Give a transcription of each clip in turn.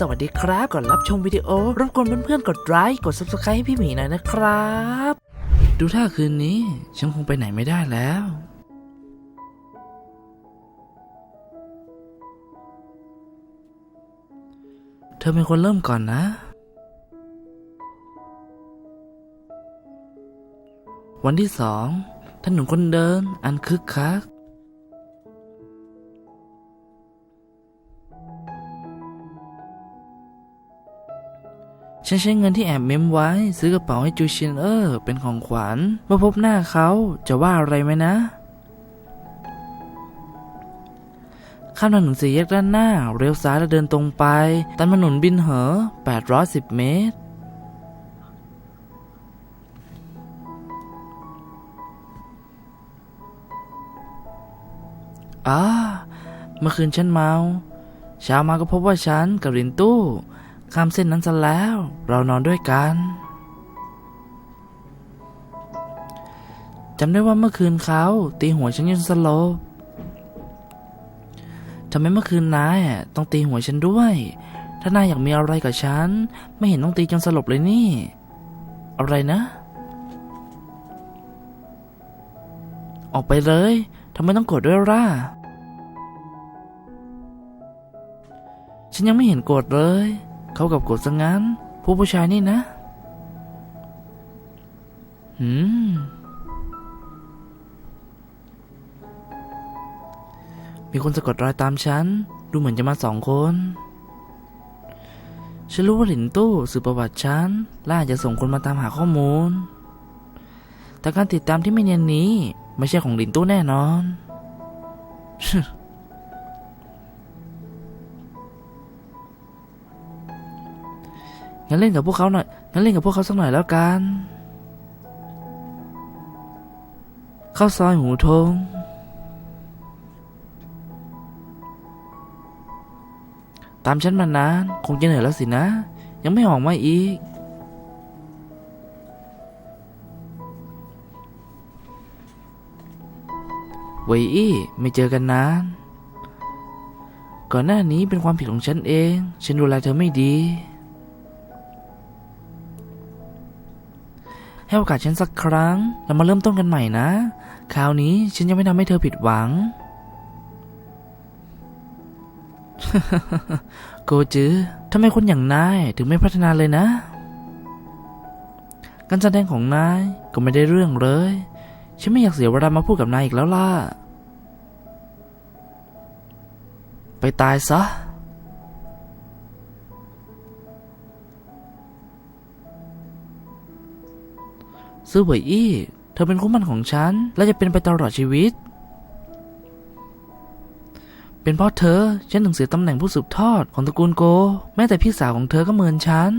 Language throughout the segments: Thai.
สวัสดีครับก่อนรับชมวิดีโอรบกวนเพื่อนๆกดไลค์กด subscribe ให้พี่หมีหน่อยนะครับ ดูท่าคืนนี้ ฉันคงไปไหนไม่ได้แล้ว เธอเป็นคนเริ่มก่อนนะ วันที่สองถนนคนเดินอันคึกคัก ฉันใช้เงินที่แอบเมมไว้ ซื้อกระเป๋าให้จูชียนเออร์เป็นของขวัญเมื่อพบหน้าเขาจะว่าอะไรไหมนะ ข้ามถนนสี่แยกด้านหน้า เลี้ยวซ้ายแล้วเดินตรงไปตามถนนบินเหอ 810 เมตรอ่าเมื่อคืนฉันเมา เช้ามาก็พบว่าฉันกับรินตู้ ข้ามเส้นนั้นซะแล้ว เรานอนด้วยกันจำได้ว่าเมื่อคืนเขาตีหัวฉันจนสลบทำไมเมื่อคืนนายต้องตีหัวฉันด้วย ถ้านายอยากมีอะไรกับฉัน ไม่เห็นต้องตีจนสลบเลยนี่ อะไรนะ ออกไปเลยทำไมต้องโกรธด้วยล่ะ ฉันยังไม่เห็นโกรธเลย เขากับกรธซะงั้นผู้ผู้ชายนี่นะหืมมีคนสะกดรอยตามฉัน ดูเหมือนจะมาสองคน ฉันรู้ว่าหลินตู้สืบประวัติฉันละอาจจะส่งคนมาตามหาข้อมูล แต่การติดตามที่ไม่เนียนนี้ ไม่ใช่ของหลินตู้แน่นอน งั้นเล่นกับพวกเขาหน่อย งั้นเล่นกับพวกเขาสักหน่อยแล้วกันเข้าซอยหูทง ตามฉันมานาน คงจะเหนื่อยแล้วสินะ ยังไม่ออกมาอีก เวยอี้ไม่เจอกันนาน ก่อนหน้านี้เป็นความผิดของฉันเอง ฉันดูแลเธอไม่ดี ให้โอกาสฉันสักครั้ง เรามาเริ่มต้นกันใหม่นะ คราวนี้ฉันจะไม่ทำให้เธอผิดหวังโกจือทำไมคนอย่างนายถึงไม่พัฒนาเลยนะ การแสดงของนายก็ไม่ได้เรื่องเลย ฉันไม่อยากเสียเวลามาพูดกับนายอีกแล้วล่ะ ไปตายซะ ซื้อเหวยอี้ เธอเป็นคู่มั่นของฉัน และจะเป็นไปตลอดชีวิต เป็นเพราะเธอ ฉันถึงเสียตำแหน่งผู้สืบทอดของตระกูลโก แม้แต่พี่สาวของเธอก็เหมือนฉัน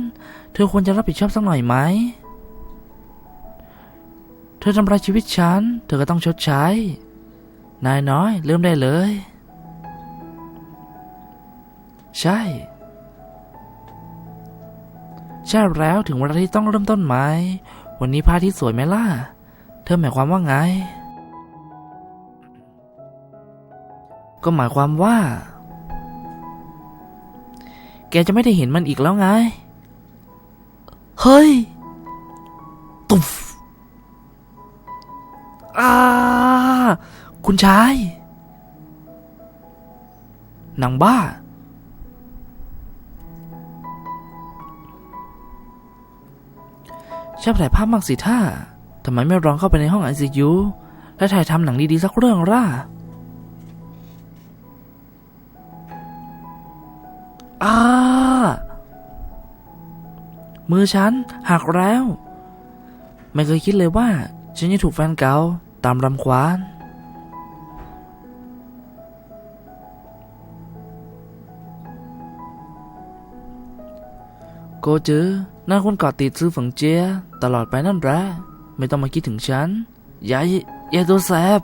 เธอควรจะรับผิดชอบสักหน่อยไหม เธอทำลายชีวิตฉัน เธอก็ต้องชดใช้ นายน้อย เริ่มได้เลย ใช่ใช่แล้วถึงเวลาที่ต้องเริ่มต้นใหม่ วันนี้พระอาทิตย์สวยไหมล่ะ เธอหมายความว่าไง ก็หมายความว่า แกจะไม่ได้เห็นมันอีกแล้วไง เฮ้ย ตุ๊ฟอาคุณชายนางบ้า ชอบถ่ายภาพมากสิท่าทำไมไม่ลองเข้าไปในห้องไอซียูและถ่ายทำหนังดีๆสักเรื่องล่ะ อ้า มือฉันหักแล้ว ไม่เคยคิดเลยว่า ฉันจะถูกแฟนเก่าตามรำควานโกจือ น่าคนเกาะติดซื้อฝังเจียตลอดไปนั่นแหละไม่ต้องมาคิดถึงฉันอย่าอย่าตัวแสบ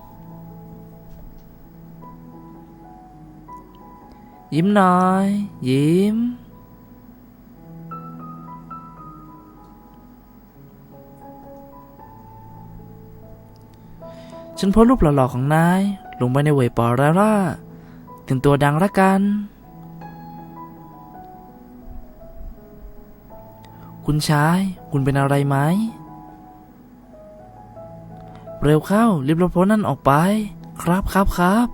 ยิ้มหน่อย ยิ้ม ฉันโพสรูปหล่อๆของนาย ลงไปในเว็บปอแล้วล่ะเตรียมตัวดังละกัน คุณชาย คุณเป็นอะไรไหม เร็วเข้า รีบรถพ้นนั่นออกไป ครับครับครับ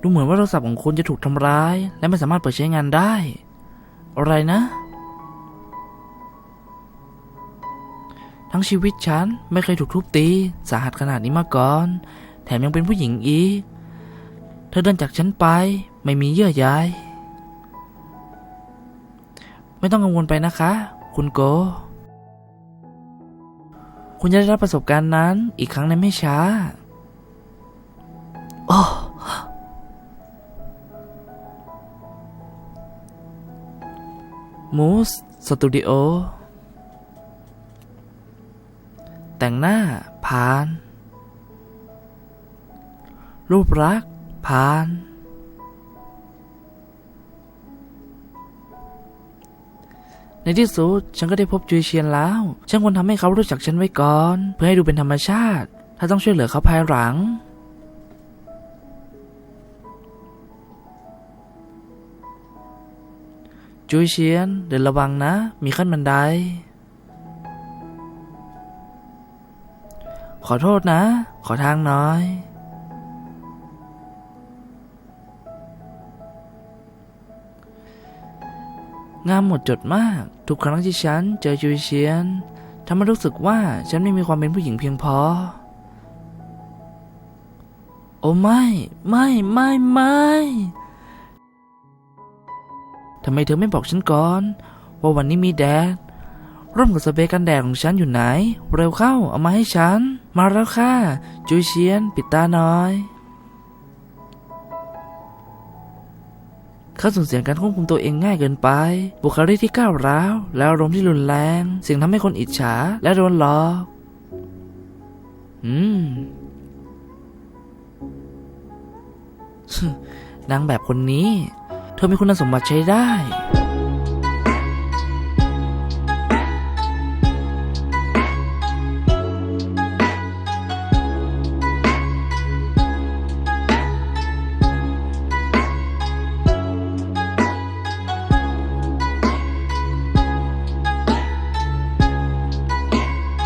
ดูเหมือนว่าโทรศัพท์ของคุณจะถูกทำร้าย และไม่สามารถเปิดใช้งานได้ อะไรนะ ทั้งชีวิตฉันไม่เคยถูกทุบตี สาหัสขนาดนี้มาก่อน แถมยังเป็นผู้หญิงอีก เธอเดินจากฉันไป ไม่มีเยื่อใยไม่ต้องกังวลไปนะคะ คุณโก คุณจะได้รับประสบการณ์นั้นอีกครั้งในไม่ช้า โอ้มูสสตูดิโอ แต่งหน้าผ่าน รูปรักษณ์ ผ่าน ในที่สุดฉันก็ได้พบจุยเชียนแล้ว ฉันควรทำให้เขารู้จักฉันไว้ก่อน เพื่อให้ดูเป็นธรรมชาติ ถ้าต้องช่วยเหลือเขาภายหลังจุยเชียน เดินระวังนะ มีขั้นบันได ขอโทษนะ ขอทางน่อย งามหมดจดมาก ทุกครั้งที่ฉันเจอจุยเชียนทำให้รู้สึกว่าฉันไม่มีความเป็นผู้หญิงเพียงพอ โอ้ไม่ ไม่ไม่ไม่ทำไมเธอไม่บอกฉันก่อน ว่าวันนี้มีแดด ร่มกับสเปรย์กันแดดของฉันอยู่ไหน เร็วเข้าเอามาให้ฉัน มาแล้วค่ะจุยเชียน ปิดตาหน่อย เขาสูญเสียการควบคุมตัวเองง่ายเกินไป บุคลิกที่ก้าวร้าว และอารมณ์ที่รุนแรงเสียงทำให้คนอิจฉาและโดนหลอกอืมนางแบบคนนี้ เธอมีคุณสมบัติใช้ได้